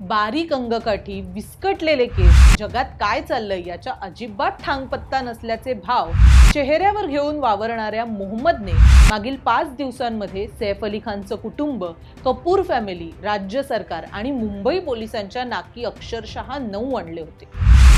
बारीक अंगकाठी विस्कटलेले केस जगात काय चाललंय याच्या अजिबात ठांगपत्ता नसल्याचे भाव चेहऱ्यावर घेऊन वावरणाऱ्या मोहम्मदने मागील पाच दिवसांमध्ये सैफ अली खानचं कुटुंब कपूर फॅमिली राज्य सरकार आणि मुंबई पोलिसांच्या नाकी अक्षरशः नऊ आणले होते.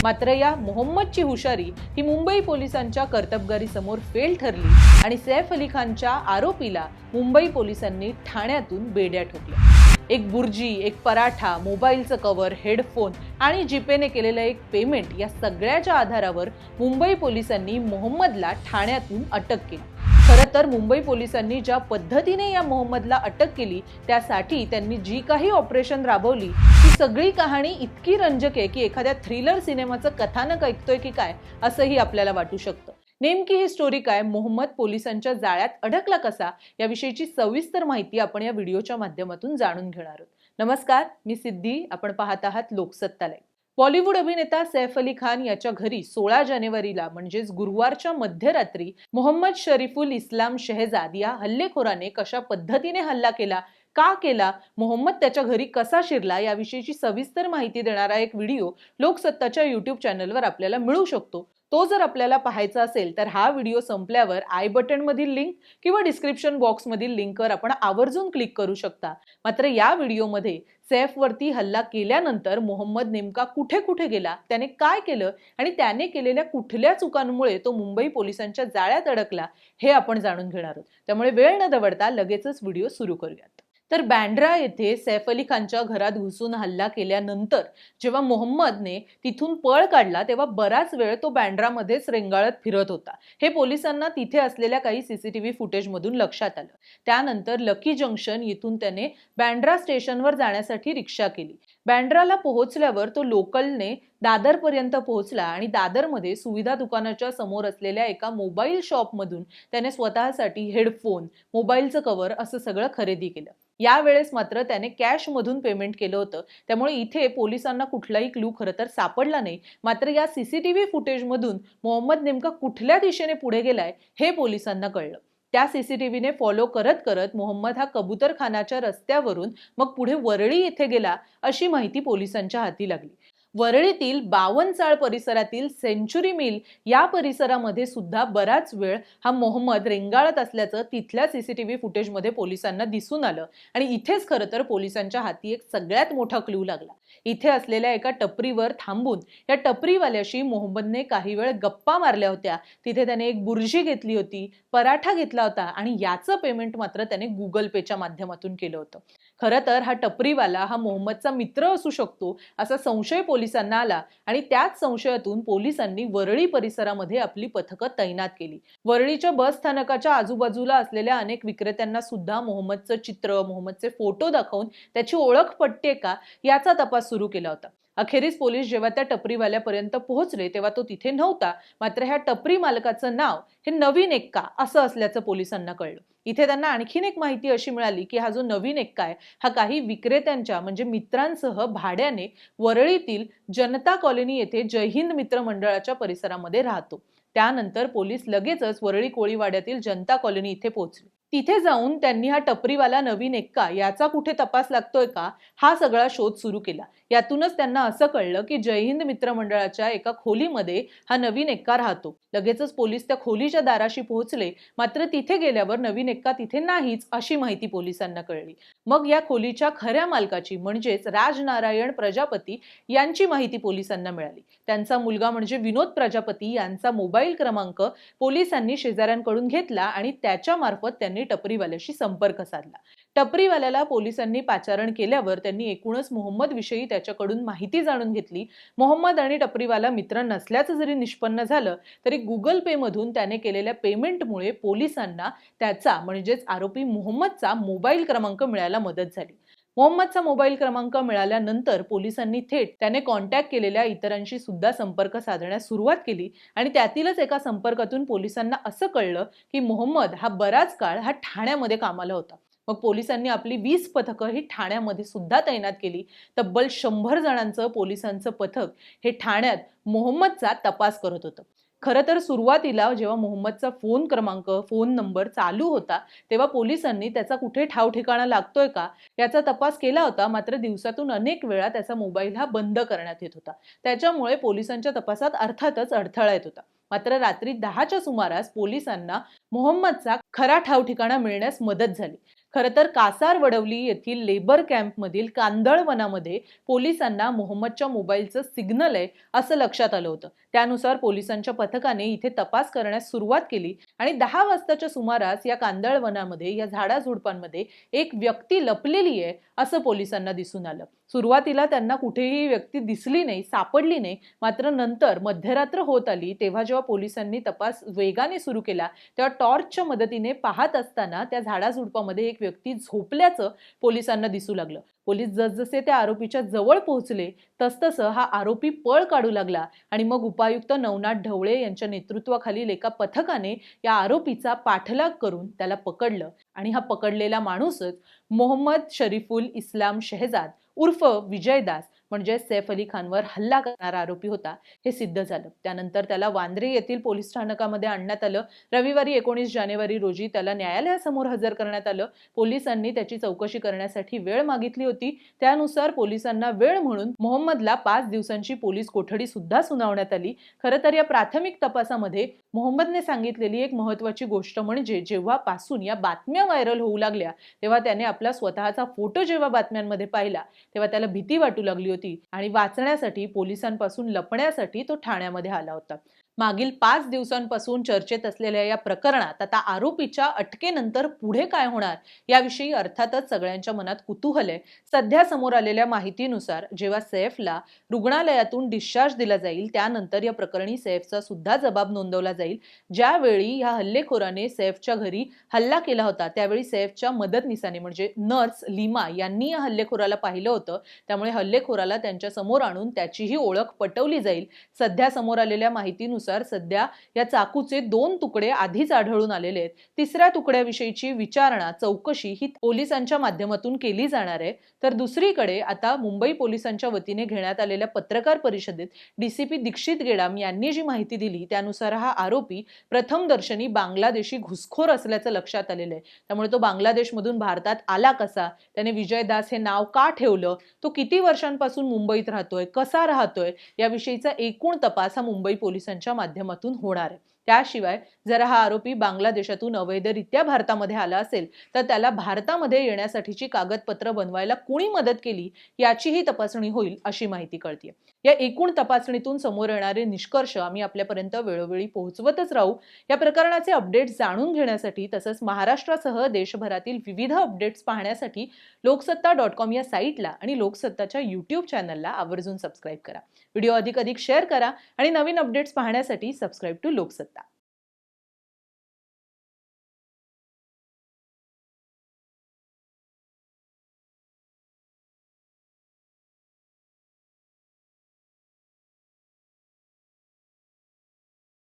मात्र या मोहम्मदची हुशारी ही मुंबई पोलिसांच्या कर्तबगारीसमोर फेल ठरली आणि सैफ अली खानच्या आरोपीला मुंबई पोलिसांनी ठाण्यातून बेड्या ठोकल्या. एक बुर्जी एक पराठा मोबाईलचं कवर हेडफोन आणि जीपेने केलेलं एक पेमेंट या सगळ्याच्या आधारावर मुंबई पोलिसांनी मोहम्मदला ठाण्यातून अटक केली. खरं तर मुंबई पोलिसांनी ज्या पद्धतीने या मोहम्मदला अटक केली त्यासाठी त्यांनी जी काही ऑपरेशन राबवली ती सगळी कहाणी इतकी रंजक आहे की एखाद्या थ्रिलर सिनेमाचं कथानक ऐकतोय की काय असंही आपल्याला वाटू शकतं. नेमकी ही स्टोरी काय? मोहम्मद पोलिसांच्या जाळ्यात अडकला कसा? याविषयीची सविस्तर माहिती आपण या व्हिडिओच्या माध्यमातून जाणून घेणार आहोत. नमस्कार मी सिद्धी. आपण पाहत आहात लोकसत्तालय. बॉलिवूड अभिनेता सैफ अली खान याच्या घरी सोळा जानेवारीला म्हणजेच गुरुवारच्या मध्यरात्री मोहम्मद शरीफुल इस्लाम शहजाद या हल्लेखोराने कशा पद्धतीने हल्ला केला? का केला? मोहम्मद त्याच्या घरी कसा शिरला? याविषयीची सविस्तर माहिती देणारा एक व्हिडिओ लोकसत्ताच्या युट्यूब चॅनलवर आपल्याला मिळू शकतो. तो जर आपल्याला पाहायचा असेल तर हा व्हिडिओ संपल्यावर आय बटनमधील लिंक किंवा डिस्क्रिप्शन बॉक्स मधील लिंकवर आपण आवर्जून क्लिक करू शकता. मात्र या व्हिडिओमध्ये सैफवरती हल्ला केल्यानंतर मोहम्मद नेमका कुठे कुठे गेला? त्याने काय केलं? आणि त्याने केलेल्या कुठल्या चुकांमुळे तो मुंबई पोलिसांच्या जाळ्यात अडकला? हे आपण जाणून घेणार आहोत. त्यामुळे वेळ न दवडता लगेचच व्हिडिओ सुरू करूयात. तर बँड्रा येथे सैफ अली खानच्या घरात घुसून हल्ला केल्यानंतर जेव्हा मोहम्मदने तिथून पळ काढला तेव्हा बराच वेळ तो बँड्रामध्येच रेंगाळत फिरत होता. हे पोलिसांना तिथे असलेल्या काही सीसीटीव्ही फुटेजमधून लक्षात आलं. त्यानंतर लकी जंक्शन येथून त्याने बँड्रा स्टेशनवर जाण्यासाठी रिक्षा केली. बँड्राला पोहोचल्यावर तो लोकलने दादरपर्यंत पोहोचला आणि दादरमध्ये सुविधा दुकानाच्या समोर असलेल्या एका मोबाईल शॉपमधून त्याने स्वतःसाठी हेडफोन मोबाईलचं कव्हर असं सगळं खरेदी केलं. यावेळेस मात्र त्याने कॅशमधून पेमेंट केलं होतं. त्यामुळे इथे पोलिसांना कुठलाही क्लू खरं तर सापडला नाही. मात्र या सीसीटीव्ही फुटेजमधून मोहम्मद नेमका कुठल्या दिशेने पुढे गेलाय हे पोलिसांना कळलं. त्या सीसीटीव्हीने फॉलो करत करत मोहम्मद हा कबूतरखानाच्या रस्त्यावरून मग पुढे वरळी येथे गेला अशी माहिती पोलिसांच्या हाती लागली. वरळीतील बावनचाळ परिसरातील सेंचुरी मिल या परिसरामध्ये सुद्धा बराच वेळ हा मोहम्मद रेंगाळत असल्याचं तिथल्या सीसीटीव्ही फुटेजमध्ये पोलिसांना दिसून आलं. आणि इथेच खरं तर पोलिसांच्या हाती एक सगळ्यात मोठा क्लू लागला. इथे असलेल्या एका टपरीवर थांबून या टपरीवाल्याशी मोहम्मदने काही वेळ गप्पा मारल्या होत्या. तिथे त्याने एक बुर्जी घेतली होती पराठा घेतला होता आणि याचं पेमेंट मात्र त्याने गुगल पेच्या माध्यमातून केलं होतं. खरं तर हा टपरीवाला हा मोहम्मदचा मित्र असू शकतो असा संशय पोलिसांना आला आणि त्याच संशयातून पोलिसांनी वरळी परिसरामध्ये आपली पथकं तैनात केली. वरळीच्या बस स्थानकाच्या आजूबाजूला असलेल्या अनेक विक्रेत्यांना सुद्धा मोहम्मदचं चित्र मोहम्मदचे फोटो दाखवून त्याची ओळख पटते का याचा तपास सुरू केला होता. अखेरीस पोलीस जेव्हा त्या टपरीवाल्यापर्यंत पोहोचले तेव्हा तो तिथे नव्हता. मात्र ह्या टपरी मालकाचं नाव हे नवीन एक्का असं असल्याचं पोलिसांना कळलं. इथे त्यांना आणखीन एक माहिती अशी मिळाली की हा जो नवीन एक्का आहे हा काही विक्रेत्यांच्या म्हणजे मित्रांसह भाड्याने वरळीतील जनता कॉलनी येथे जय हिंद मित्र मंडळाच्या परिसरामध्ये राहतो. त्यानंतर पोलीस लगेचच वरळी कोळीवाड्यातील जनता कॉलनी इथे पोहोचले. तिथे जाऊन त्यांनी हा टपरीवाला नवीन एक्का याचा कुठे तपास लागतोय का? हा सगळा शोध सुरू केला. यातूनच त्यांना असं कळलं की जय हिंद मित्रमंडळाच्या एका खोलीमध्ये हा नवीन एक्का राहतो. लगेचच पोलीस त्या खोलीच्या दाराशी पोहोचले. मात्र तिथे गेल्यावर नवीन एक्का तिथे नाहीच अशी माहिती पोलिसांना कळली. मग या खोलीच्या खऱ्या मालकाची म्हणजेच राजनारायण प्रजापती यांची माहिती पोलिसांना मिळाली. त्यांचा मुलगा म्हणजे विनोद प्रजापती यांचा मोबाईल क्रमांक पोलिसांनी शेजाऱ्यांकडून घेतला आणि त्याच्या मार्फत त्यांनी टपरीवाल्याशी संपर्क साधला. टपरीवाल्याला पोलिसांनी पाचारण केल्यावर त्यांनी एकूणच मोहम्मद विषयी त्याच्याकडून माहिती जाणून घेतली. मोहम्मद आणि टपरीवाला मित्र नसल्याचं जरी निष्पन्न झालं तरी गुगल पे मधून त्याने केलेल्या पेमेंटमुळे पोलिसांना त्याचा म्हणजेच आरोपी मोहम्मदचा मोबाईल क्रमांक मिळायला मदत झाली. मोहम्मदचा मोबाईल क्रमांक मिळाल्यानंतर पोलिसांनी थेट त्याने कॉन्टॅक्ट केलेल्या इतरांशी सुद्धा संपर्क साधण्यास सुरुवात केली. आणि त्यातीलच एका संपर्कातून पोलिसांना असं कळलं की मोहम्मद हा बराच काळ हा ठाण्यामध्ये कामाला होता. मग पोलिसांनी आपली वीस पथकं ही ठाण्यामध्ये सुद्धा तैनात केली. तब्बल शंभर जणांचं पोलिसांचं पथक हे ठाण्यात मोहम्मदचा तपास करत होतं. खरं तर सुरुवातीला जेव्हा मोहम्मदचा फोन क्रमांक फोन नंबर चालू होता तेव्हा पोलिसांनी त्याचा कुठे ठाव ठिकाणा लागतोय का याचा तपास केला होता. मात्र दिवसातून अनेक वेळा त्याचा मोबाईल हा बंद करण्यात येत होता. त्याच्यामुळे पोलिसांच्या तपासात अर्थातच अडथळा येत होता. मात्र रात्री दहाच्या सुमारास पोलिसांना मोहम्मदचा खरा ठाव ठिकाणा मिळण्यास मदत झाली. खरं तर कासार वडवली येथील लेबर कॅम्पमधील कांदळ वनामध्ये पोलिसांना मोहम्मदच्या मोबाईलचं सिग्नल आहे असं लक्षात आलं होतं. त्यानुसार पोलिसांच्या पथकाने इथे तपास करण्यास सुरुवात केली आणि दहा वाजताच्या सुमारास या कांदळ वनामध्ये या झाडाझुडपांमध्ये एक व्यक्ती लपलेली आहे असं पोलिसांना दिसून आलं. सुरुवातीला त्यांना कुठेही व्यक्ती दिसली नाही सापडली नाही. मात्र नंतर मध्यरात्र होत आली. तेव्हा जेव्हा पोलिसांनी तपास वेगाने सुरू केला तेव्हा टॉर्चच्या मदतीने पाहत असताना त्या झाडाझुडपामध्ये एक व्यक्ती झोपल्याचं पोलिसांना दिसू लागलं. पोलीस जसजसे त्या आरोपीच्या जवळ पोहोचले तसतसं हा आरोपी पळ काढू लागला आणि मग उपायुक्त नवनाथ ढवळे यांच्या नेतृत्वाखालील एका पथकाने या आरोपीचा पाठलाग करून त्याला पकडलं आणि हा पकडलेला माणूसच मोहम्मद शरीफुल इस्लाम शहजाद उर्फ विजयदास म्हणजे सैफ अली खानवर हल्ला करणारा आरोपी होता हे सिद्ध झालं. त्यानंतर त्याला वांद्रे येथील पोलीस स्थानकामध्ये आणण्यात आलं. रविवारी एकोणीस जानेवारी रोजी त्याला न्यायालयासमोर हजर करण्यात आलं. पोलिसांनी त्याची चौकशी करण्यासाठी वेळ मागितली होती. त्यानुसार पोलिसांना वेळ म्हणून मोहम्मदला पाच दिवसांची पोलीस कोठडी सुद्धा सुनावण्यात आली. खरं तर या प्राथमिक तपासामध्ये मोहम्मदने सांगितलेली एक महत्वाची गोष्ट म्हणजे जेव्हापासून या बातम्या व्हायरल होऊ लागल्या तेव्हा त्याने आपला स्वतःचा फोटो जेव्हा बातम्यांमध्ये पाहिला तेव्हा त्याला भीती वाटू लागली होती. आणि वाचण्यासाठी पोलिसांपासून लपण्यासाठी तो ठाण्यामध्ये आला होता. मागील पाच दिवसांपासून चर्चेत असलेल्या या प्रकरणात आता आरोपीच्या अटकेनंतर पुढे काय होणार याविषयी अर्थातच सगळ्यांच्या मनात कुतूहल आहे. सध्या समोर आलेल्या माहितीनुसार जेव्हा सैफला रुग्णालयातून डिस्चार्ज दिला जाईल त्यानंतर या प्रकरणी सैफचा सुद्धा जबाब नोंदवला जाईल. ज्यावेळी या हल्लेखोराने सैफच्या घरी हल्ला केला होता त्यावेळी सैफच्या मदतनीसाने म्हणजे नर्स लिमा यांनी या हल्लेखोराला पाहिलं होतं. त्यामुळे हल्लेखोराला त्यांच्यासमोर आणून त्याचीही ओळख पटवली जाईल. सध्या समोर आलेल्या माहितीनुसार सध्या या चाकूचे दोन तुकडे आधीच आढळून आलेले आहेत. तिसऱ्या तुकड्याविषयीची विचारणा चौकशी ही पोलिसांच्या माध्यमातून केली जाणार आहे. तर दुसरीकडे आता मुंबई पोलिसांच्या वतीने घेण्यात आलेल्या पत्रकार परिषदेत डीसीपी दीक्षित गेडाम यांनी जी माहिती दिली त्यानुसार हा आरोपी प्रथम दर्शनी बांगलादेशी घुसखोर असल्याचं लक्षात आलेलं आहे. त्यामुळे तो बांगलादेशमधून भारतात आला कसा? त्याने विजय दास हे नाव का ठेवलं? तो किती वर्षांपासून मुंबईत राहतोय कसा राहतोय याविषयीचा एकूण तपास हा मुंबई पोलिसांच्या माध्यमातून होणार आहे. त्याशिवाय जर हा आरोपी बांगलादेशातून अवैधरित्या भारतामध्ये आला असेल तर त्याला भारतामध्ये येण्यासाठीची कागदपत्र बनवायला कुणी मदत केली याचीही तपासणी होईल अशी माहिती कळते या एकूण तपासणीतून समोर येणारे निष्कर्ष आम्ही आपल्यापर्यंत वेळोवेळी पोहोचवतच राहू. या प्रकरणाचे अपडेट्स जाणून घेण्यासाठी तसंच महाराष्ट्रासह देशभरातील विविध अपडेट्स पाहण्यासाठी लोकसत्ता डॉट कॉम या साईटला आणि लोकसत्ताच्या यूट्यूब चॅनलला आवर्जून सबस्क्राईब करा. व्हिडिओ अधिक अधिक शेअर करा आणि नवीन अपडेट्स पाहण्यासाठी सबस्क्राईब टू लोकसत्ता.